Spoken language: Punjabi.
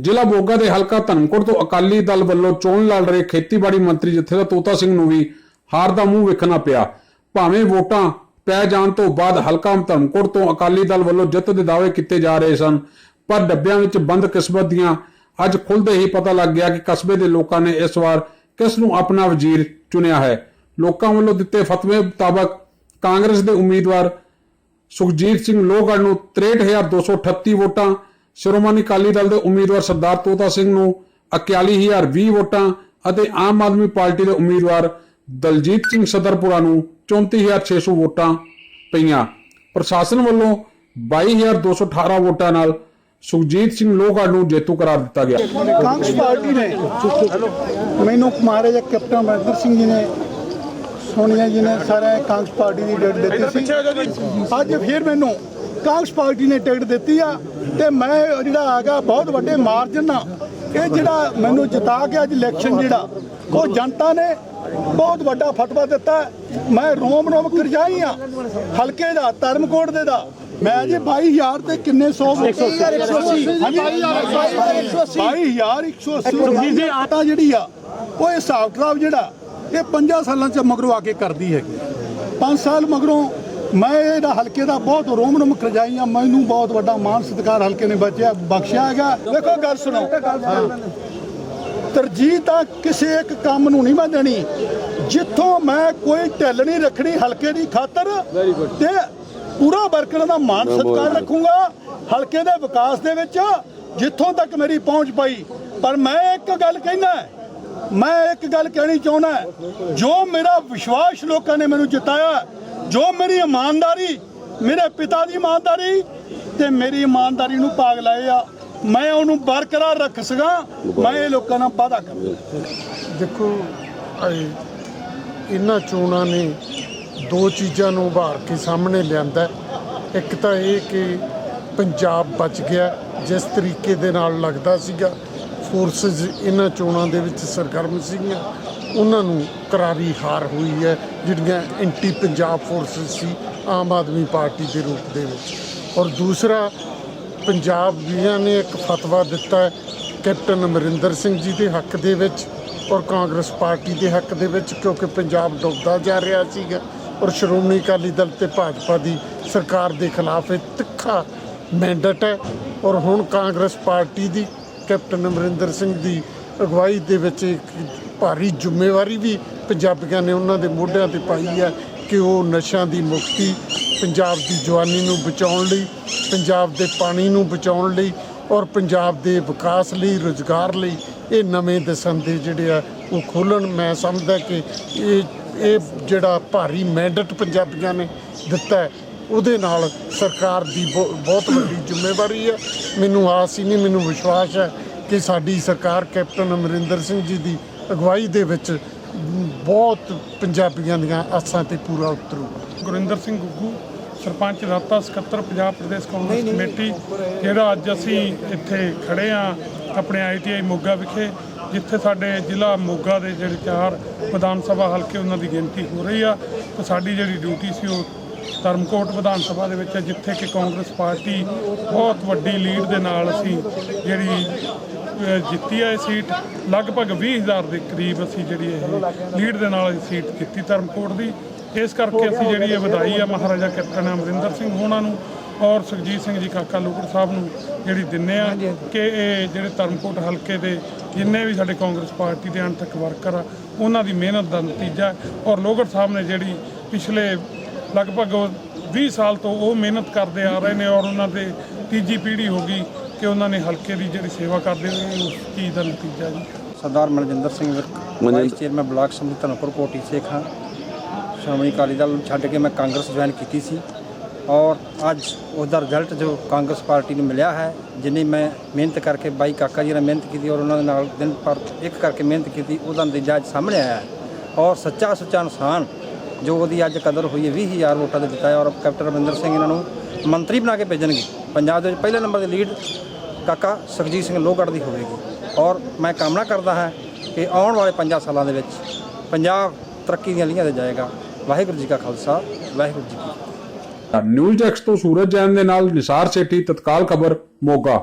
ਜ਼ਿਲ੍ਹਾ ਮੋਗਾ ਦੇ ਹਲਕਾ ਧਨਮਕੋਟ ਤੋਂ ਅਕਾਲੀ ਦਲ ਵੱਲੋਂ ਚੋਣ ਲੜ ਰਹੇ ਖੇਤੀਬਾੜੀ ਮੰਤਰੀ ਜਥੇਦਾਰ ਤੋਤਾ ਸਿੰਘ ਨੂੰ ਵੀ ਹਾਰ ਦਾ ਮੂੰਹ ਵੇਖਣਾ ਪਿਆ। ਭਾਵੇਂ ਵੋਟਾਂ ਪੈ ਜਾਣ ਤੋਂ ਬਾਅਦ ਹਲਕਾ ਧਨਮਕੋਟ ਤੋਂ ਅਕਾਲੀ ਦਲ ਵੱਲੋਂ ਜਿੱਤ ਦੇ ਦਾਅਵੇ ਕੀਤੇ ਜਾ ਰਹੇ ਸਨ, ਪਰ ਡੱਬਿਆਂ ਵਿੱਚ ਬੰਦ ਕਿਸਮਤ ਦੀਆਂ ਅੱਜ ਖੁੱਲਦੇ ਹੀ ਪਤਾ ਲੱਗ ਗਿਆ ਕਿ ਕਸਬੇ ਦੇ ਲੋਕਾਂ ਨੇ ਇਸ ਵਾਰ ਕਿਸ ਨੂੰ ਆਪਣਾ ਵਜ਼ੀਰ ਚੁਣਿਆ ਹੈ। ਲੋਕਾਂ ਵੱਲੋਂ ਦਿੱਤੇ ਫਤਵੇ ਮੁਤਾਬਕ ਕਾਂਗਰਸ ਦੇ ਉਮੀਦਵਾਰ ਸੁਖਜੀਤ ਸਿੰਘ ਲੋਹਗੜ੍ਹ ਨੂੰ 63238 ਵੋਟਾਂ ਸ਼੍ਰੋਮਣੀ ਅਕਾਲੀ ਦਲ ਦੇ ਉਮੀਦਵਾਰ ਸਰਦਾਰ ਤੋਤਾ ਸਿੰਘ ਨੂੰ 41020 ਵੋਟਾਂ ਅਤੇ ਆਮ ਆਦਮੀ ਪਾਰਟੀ ਦੇ ਉਮੀਦਵਾਰ ਦਲਜੀਤ ਸਿੰਘ ਸਦਰਪੁਰਾ ਨੂੰ 34600 ਵੋਟਾਂ ਪਈਆਂ। ਪ੍ਰਸ਼ਾਸਨ ਵੱਲੋਂ 22218 ਵੋਟਾਂ ਨਾਲ ਸੁਖਜੀਤ ਸਿੰਘ ਲੋਹਗੜ੍ਹ ਨੂੰ ਜੇਤੂ ਕਰਾਰ ਦਿੱਤਾ ਗਿਆ। ਕਾਂਗਰਸ ਪਾਰਟੀ ਨੇ ਮੈਨੂੰ ਮਹਾਰਾਜਾ ਕੈਪਟਨ ਅਮਰਿੰਦਰ ਸਿੰਘ ਜੀ ਨੇ, ਸੋਨੀਆ ਜੀ ਨੇ ਸਾਰੇ ਕਾਂਗਰਸ ਪਾਰਟੀ ਦੀ ਟਿਕਟ ਦਿੱਤੀ ਸੀ। ਅੱਜ ਫਿਰ ਮੈਨੂੰ ਕਾਂਗਰਸ ਪਾਰਟੀ ਨੇ ਟਿਕਟ ਦਿੱਤੀ ਆ। ਤੇ ਮੈਂ ਜਿਹੜਾ ਹੈਗਾ ਬਹੁਤ ਵੱਡੇ ਮਾਰਜਨ ਨਾਲ ਇਹ ਜਿਹੜਾ ਮੈਨੂੰ ਜਿਤਾ ਕੇ ਅੱਜ ਇਲੈਕਸ਼ਨ ਜਿਹੜਾ ਉਹ ਜਨਤਾ ਨੇ ਬਹੁਤ ਵੱਡਾ ਫਤਵਾ ਦਿੱਤਾ। ਮੈਂ ਰੋਮ ਰੋਮ ਕਰਜਾਈ ਆ ਹਲਕੇ ਦਾ ਧਰਮਕੋਟ ਦੇ ਦਾ। ਮੈਂ ਜੀ 22000 ਤੇ ਕਿੰਨੇ 100 22180 ਜੀ ਆਟਾ ਜਿਹੜੀ ਆ ਉਹ ਇਹ ਹਿਸਾਬ ਕਿਤਾਬ ਜਿਹੜਾ ਇਹ 5 ਸਾਲਾਂ ਚ ਮਗਰੋਂ ਆ ਕੇ ਕਰਦੀ ਹੈਗੀ। 5 ਸਾਲ ਮਗਰੋਂ ਮੈਂ ਇਹਦਾ ਹਲਕੇ ਦਾ ਬਹੁਤ ਰੋਮ ਰੋਮ ਕਰਜਾਈਆਂ ਮੈਨੂੰ ਬਹੁਤ ਵੱਡਾ ਮਾਨ ਸਤਿਕਾਰ ਹਲਕੇ ਨੇ ਬਚਿਆ ਬਖਸ਼ਿਆ ਹੈਗਾ। ਦੇਖੋ ਗੱਲ ਸੁਣੋ ਤਰਜੀਹ ਤਾਂ ਕਿਸੇ ਇੱਕ ਕੰਮ ਨੂੰ ਨਹੀਂ ਮੈਂ ਦੇਣੀ ਜਿੱਥੋਂ ਮੈਂ ਕੋਈ ਢਿੱਲ ਨਹੀਂ ਰੱਖਣੀ ਹਲਕੇ ਦੀ ਖਾਤਰ ਤੇ ਪੂਰਾ ਵਰਕਰਾਂ ਦਾ ਮਾਨ ਸਤਿਕਾਰ ਰੱਖੂੰਗਾ ਹਲਕੇ ਦੇ ਵਿਕਾਸ ਦੇ ਵਿੱਚ ਜਿੱਥੋਂ ਤੱਕ ਮੇਰੀ ਪਹੁੰਚ ਪਈ। ਪਰ ਮੈਂ ਇੱਕ ਗੱਲ ਕਹਿਣਾ ਮੈਂ ਇੱਕ ਗੱਲ ਕਹਿਣੀ ਚਾਹੁੰਦਾ ਜੋ ਮੇਰਾ ਵਿਸ਼ਵਾਸ ਲੋਕਾਂ ਨੇ ਮੈਨੂੰ ਜਿਤਾਇਆ ਜੋ ਮੇਰੀ ਇਮਾਨਦਾਰੀ, ਮੇਰੇ ਪਿਤਾ ਦੀ ਇਮਾਨਦਾਰੀ ਤੇ ਮੇਰੀ ਇਮਾਨਦਾਰੀ ਨੂੰ ਪਾਗ ਲਾਏ ਆ, ਮੈਂ ਉਹਨੂੰ ਬਰਕਰਾਰ ਰੱਖ ਸਕਾਂ, ਮੈਂ ਇਹ ਲੋਕਾਂ ਨਾਲ ਵਾਅਦਾ ਕਰਾਂ ਦੇਖੋ ਇਹਨਾਂ ਚੋਣਾਂ ਨੇ ਦੋ ਚੀਜ਼ਾਂ ਨੂੰ ਉਭਾਰ ਕੇ ਸਾਹਮਣੇ ਲਿਆਂਦਾ ਇੱਕ ਤਾਂ ਇਹ ਕਿ ਪੰਜਾਬ ਬਚ ਗਿਆ, ਜਿਸ ਤਰੀਕੇ ਦੇ ਨਾਲ ਲੱਗਦਾ ਸੀਗਾ ਫੋਰਸਸ ਇਹਨਾਂ ਚੋਣਾਂ ਦੇ ਵਿੱਚ ਸਰਗਰਮ ਸੀਗੀਆਂ। ਉਹਨਾਂ ਨੂੰ ਕਰਾਰੀ ਹਾਰ ਹੋਈ ਹੈ, ਜਿਹੜੀਆਂ ਐਂਟੀ ਪੰਜਾਬ ਫੋਰਸਸ ਸੀ, ਆਮ ਆਦਮੀ ਪਾਰਟੀ ਦੇ ਰੂਪ ਦੇ ਵਿੱਚ। ਔਰ ਦੂਸਰਾ, ਪੰਜਾਬ ਦੀਆਂ ਨੇ ਇੱਕ ਫਤਵਾ ਦਿੱਤਾ ਹੈ, ਕੈਪਟਨ ਅਮਰਿੰਦਰ ਸਿੰਘ ਜੀ ਦੇ ਹੱਕ ਦੇ ਵਿੱਚ ਔਰ ਕਾਂਗਰਸ ਪਾਰਟੀ ਦੇ ਹੱਕ ਦੇ ਵਿੱਚ, ਕਿਉਂਕਿ ਪੰਜਾਬ ਡੁੱਬਦਾ ਜਾ ਰਿਹਾ ਸੀਗਾ। ਔਰ ਸ਼੍ਰੋਮਣੀ ਅਕਾਲੀ ਦਲ ਤੇ ਭਾਜਪਾ ਦੀ ਸਰਕਾਰ ਦੇ ਖਿਲਾਫ ਇਹ ਤਿੱਖਾ ਮੈਂਡੇਟ ਹੈ। ਔਰ ਹੁਣ ਕਾਂਗਰਸ ਪਾਰਟੀ ਦੀ ਕੈਪਟਨ ਅਮਰਿੰਦਰ ਸਿੰਘ ਦੀ ਅਗਵਾਈ ਦੇ ਵਿੱਚ ਇੱਕ ਭਾਰੀ ਜ਼ਿੰਮੇਵਾਰੀ ਵੀ ਪੰਜਾਬੀਆਂ ਨੇ ਉਹਨਾਂ ਦੇ ਮੋਢਿਆਂ ਤੇ ਪਾਈ ਹੈ ਕਿ ਉਹ ਨਸ਼ਿਆਂ ਦੀ ਮੁਕਤੀ ਪੰਜਾਬ ਦੀ ਜਵਾਨੀ ਨੂੰ ਬਚਾਉਣ ਲਈ, ਪੰਜਾਬ ਦੇ ਪਾਣੀ ਨੂੰ ਬਚਾਉਣ ਲਈ ਔਰ ਪੰਜਾਬ ਦੇ ਵਿਕਾਸ ਲਈ, ਰੁਜ਼ਗਾਰ ਲਈ ਇਹ ਨਵੇਂ ਦਸੰਦੇ ਜਿਹੜੇ ਆ ਉਹ ਖੋਲਣ ਮੈਂ ਸਮਝਦਾ ਕਿ ਇਹ ਇਹ ਜਿਹੜਾ ਭਾਰੀ ਮੈਂਡੇਟ ਪੰਜਾਬੀਆਂ ਨੇ ਦਿੱਤਾ ਉਹਦੇ ਨਾਲ ਸਰਕਾਰ ਦੀ ਬਹੁ- ਬਹੁਤ ਵੱਡੀ ਜ਼ਿੰਮੇਵਾਰੀ ਹੈ। ਮੈਨੂੰ ਆਸ ਹੀ ਨਹੀਂ, ਮੈਨੂੰ ਵਿਸ਼ਵਾਸ ਹੈ ਕਿ ਸਾਡੀ ਸਰਕਾਰ ਕੈਪਟਨ ਅਮਰਿੰਦਰ ਸਿੰਘ ਜੀ ਦੀ ਅਗਵਾਈ ਦੇ ਵਿੱਚ ਬਹੁਤ ਪੰਜਾਬੀਆਂ ਦੀਆਂ ਆਸਾਂ ਤੇ ਪੂਰਾ ਉਤਰੂਗਾ ਗੁਰਿੰਦਰ ਸਿੰਘ ਗੁੱਗੂ ਸਰਪੰਚ ਰਾਤਾ ਸਕੱਤਰ ਪੰਜਾਬ ਪ੍ਰਦੇਸ਼ ਕਾਂਗਰਸ ਕਮੇਟੀ ਜਿਹੜਾ ਅੱਜ ਅਸੀਂ ਇੱਥੇ ਖੜੇ ਆ ਆਪਣੇ ਆਈਟੀਆਈ ਮੋਗਾ ਵਿਖੇ ਜਿੱਥੇ ਸਾਡੇ ਜ਼ਿਲ੍ਹਾ ਮੋਗਾ ਦੇ ਜਿਹੜੇ ਚਾਰ ਵਿਧਾਨ ਸਭਾ ਹਲਕੇ ਉਹਨਾਂ ਦੀ ਗਿਣਤੀ ਹੋ ਰਹੀ ਆ ਤੇ ਸਾਡੀ ਜਿਹੜੀ ਡਿਊਟੀ ਸੀ ਉਹ ਧਰਮਕੋਟ ਵਿਧਾਨ ਸਭਾ ਦੇ ਵਿੱਚ ਹੈ, ਜਿੱਥੇ ਕਿ ਕਾਂਗਰਸ ਪਾਰਟੀ ਬਹੁਤ ਵੱਡੀ ਲੀਡ ਦੇ ਨਾਲ ਅਸੀਂ ਜਿਹੜੀ ਜਿੱਤੀ ਹੈ ਇਹ ਸੀਟ, ਲਗਭਗ 20000 ਦੇ ਕਰੀਬ ਅਸੀਂ ਜਿਹੜੀ ਇਹ ਲੀਡ ਦੇ ਨਾਲ ਇਹ ਸੀਟ ਜਿੱਤੀ ਧਰਮਕੋਟ ਦੀ। ਇਸ ਕਰਕੇ ਅਸੀਂ ਜਿਹੜੀ ਇਹ ਵਧਾਈ ਆ ਮਹਾਰਾਜਾ ਕੈਪਟਨ ਅਮਰਿੰਦਰ ਸਿੰਘ ਹੋਣਾ ਨੂੰ ਔਰ ਸੁਖਜੀਤ ਸਿੰਘ ਜੀ ਕਾਕਾ ਲੋਕੜ ਸਾਹਿਬ ਨੂੰ ਜਿਹੜੀ ਦਿੰਨੇ ਆ ਕਿ ਇਹ ਜਿਹੜੇ ਧਰਮਕੋਟ ਹਲਕੇ ਦੇ ਜਿੰਨੇ ਵੀ ਸਾਡੇ ਕਾਂਗਰਸ ਪਾਰਟੀ ਦੇ ਅਣਥਕ ਵਰਕਰ ਆ, ਉਹਨਾਂ ਦੀ ਮਿਹਨਤ ਦਾ ਨਤੀਜਾ ਔਰ ਲੋਕੜ ਸਾਹਿਬ ਨੇ ਜਿਹੜੀ ਪਿਛਲੇ ਲਗਭਗ ਉਹ 20 ਸਾਲ ਤੋਂ ਉਹ ਮਿਹਨਤ ਕਰਦੇ ਆ ਰਹੇ ਨੇ ਔਰ ਉਹਨਾਂ ਦੇ ਤੀਜੀ ਪੀੜ੍ਹੀ ਹੋ ਗਈ ਕਿ ਉਹਨਾਂ ਨੇ ਹਲਕੇ ਦੀ ਜਿਹੜੀ ਸੇਵਾ ਕਰਦੇ ਹੋਏ ਉਸ ਚੀਜ਼ ਦਾ ਨਤੀਜਾ ਜੀ। Sardar Manjinder Singh Virk vice chairman block samiti Dhanpur Koti ਸੇਖ ਹਾਂ। ਸ਼੍ਰੋਮਣੀ ਅਕਾਲੀ ਦਲ ਨੂੰ ਛੱਡ ਕੇ ਮੈਂ ਕਾਂਗਰਸ ਜੁਆਇਨ ਕੀਤੀ ਸੀ ਔਰ ਅੱਜ ਉਸ ਦਾ ਰਿਜ਼ਲਟ ਜੋ ਕਾਂਗਰਸ ਪਾਰਟੀ ਨੂੰ ਮਿਲਿਆ ਹੈ ਜਿੰਨੀ ਮੈਂ ਮਿਹਨਤ ਕਰਕੇ ਬਾਈ ਕਾਕਾ ਜੀ ਨੇ ਮਿਹਨਤ ਕੀਤੀ ਔਰ ਉਹਨਾਂ ਦੇ ਨਾਲ ਦਿਨ ਪਰ ਇੱਕ ਕਰਕੇ ਮਿਹਨਤ ਕੀਤੀ ਉਹਦਾ ਨਤੀਜਾ ਅੱਜ ਸਾਹਮਣੇ ਆਇਆ ਹੈ। ਔਰ ਸੱਚਾ ਸੁੱਚਾ ਇਨਸਾਨ ਜੋ ਉਹਦੀ ਅੱਜ ਕਦਰ ਹੋਈ ਹੈ 20000 ਵੋਟਾਂ ਦੇ ਜਿਤਾਇਆ ਔਰ ਕੈਪਟਨ ਅਮਰਿੰਦਰ ਸਿੰਘ ਇਹਨਾਂ ਨੂੰ ਮੰਤਰੀ ਬਣਾ ਕੇ ਭੇਜਣਗੇ। ਪੰਜਾਬ ਦੇ ਵਿੱਚ ਪਹਿਲੇ ਨੰਬਰ ਦੀ ਲੀਡ ਕਾਕਾ ਸੁਖਜੀਤ ਸਿੰਘ ਲੋਹਗੜ੍ਹ ਦੀ ਹੋਵੇਗੀ। ਔਰ ਮੈਂ ਕਾਮਨਾ ਕਰਦਾ ਹਾਂ ਕਿ ਆਉਣ ਵਾਲੇ 5 ਸਾਲਾਂ ਦੇ ਵਿੱਚ ਪੰਜਾਬ ਤਰੱਕੀ ਦੀਆਂ ਲੀਹਾਂ ਤੇ ਜਾਏਗਾ। ਵਾਹਿਗੁਰੂ ਜੀ ਕਾ ਖਾਲਸਾ, ਵਾਹਿਗੁਰੂ ਜੀ ਕੀ ਨਿਊਜ਼ ਡੈਸਕ ਤੋਂ ਸੂਰਜ ਜੈਨ ਦੇ ਨਾਲ ਨਿਸਾਰ ਸੇਠੀ, ਤਤਕਾਲ ਖਬਰ, ਮੋਗਾ।